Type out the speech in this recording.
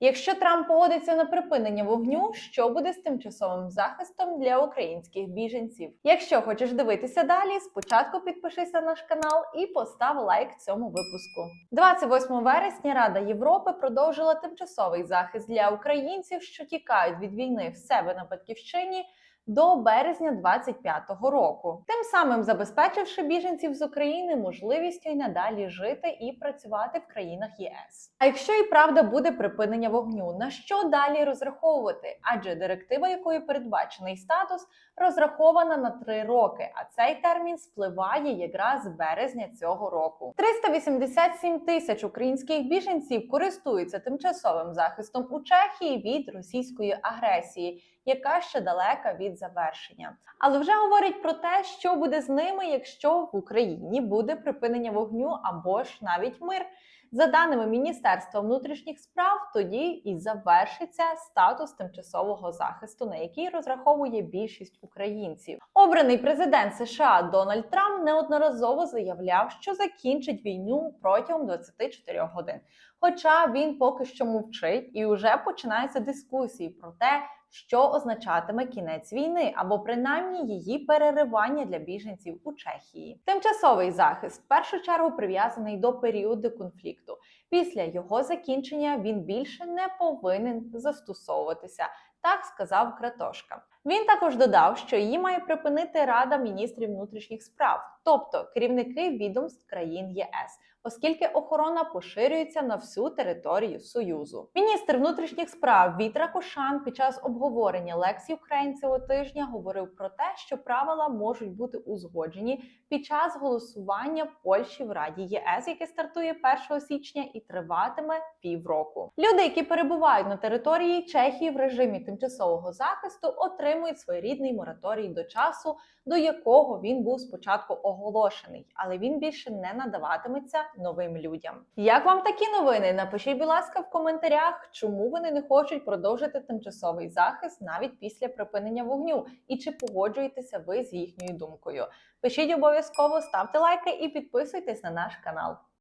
Якщо Трамп погодиться на припинення вогню, що буде з тимчасовим захистом для українських біженців? Якщо хочеш дивитися далі, спочатку підпишися на наш канал і постав лайк цьому випуску. 28 вересня Рада Європи продовжила тимчасовий захист для українців, що тікають від війни в себе на батьківщині. До березня 25-го року, тим самим забезпечивши біженців з України можливістю й надалі жити і працювати в країнах ЄС. А якщо і правда буде припинення вогню, на що далі розраховувати? Адже директива, якою передбачений статус, розрахована на три роки, а цей термін спливає якраз з березня цього року. 387 тисяч українських біженців користуються тимчасовим захистом у Чехії від російської агресії, яка ще далека від завершення. Але вже говорить про те, що буде з ними, якщо в Україні буде припинення вогню або ж навіть мир. За даними Міністерства внутрішніх справ, тоді і завершиться статус тимчасового захисту, на який розраховує більшість українців. Обраний президент США Дональд Трамп неодноразово заявляв, що закінчить війну протягом 24 годин. Хоча він поки що мовчить і вже починаються дискусії про те, що означатиме кінець війни, або принаймні її переривання для біженців у Чехії. Тимчасовий захист в першу чергу прив'язаний до періоду конфлікту. Після його закінчення він більше не повинен застосовуватися. Так сказав Кратошка. Він також додав, що її має припинити Рада міністрів внутрішніх справ, тобто керівники відомств країн ЄС, оскільки охорона поширюється на всю територію Союзу. Міністр внутрішніх справ Вітра Кошан під час обговорення лекцій українцевого тижня говорив про те, що правила можуть бути узгоджені під час голосування Польщі в Раді ЄС, яке стартує 1 січня і триватиме півроку. Люди, які перебувають на території Чехії в режимі тимчасового захисту, отримують своєрідний мораторій до часу, до якого він був спочатку оголошений, але він більше не надаватиметься новим людям. Як вам такі новини? Напишіть, будь ласка, в коментарях, чому вони не хочуть продовжити тимчасовий захист навіть після припинення вогню, і чи погоджуєтеся ви з їхньою думкою? Пишіть обов'язково, ставте лайки і підписуйтесь на наш канал.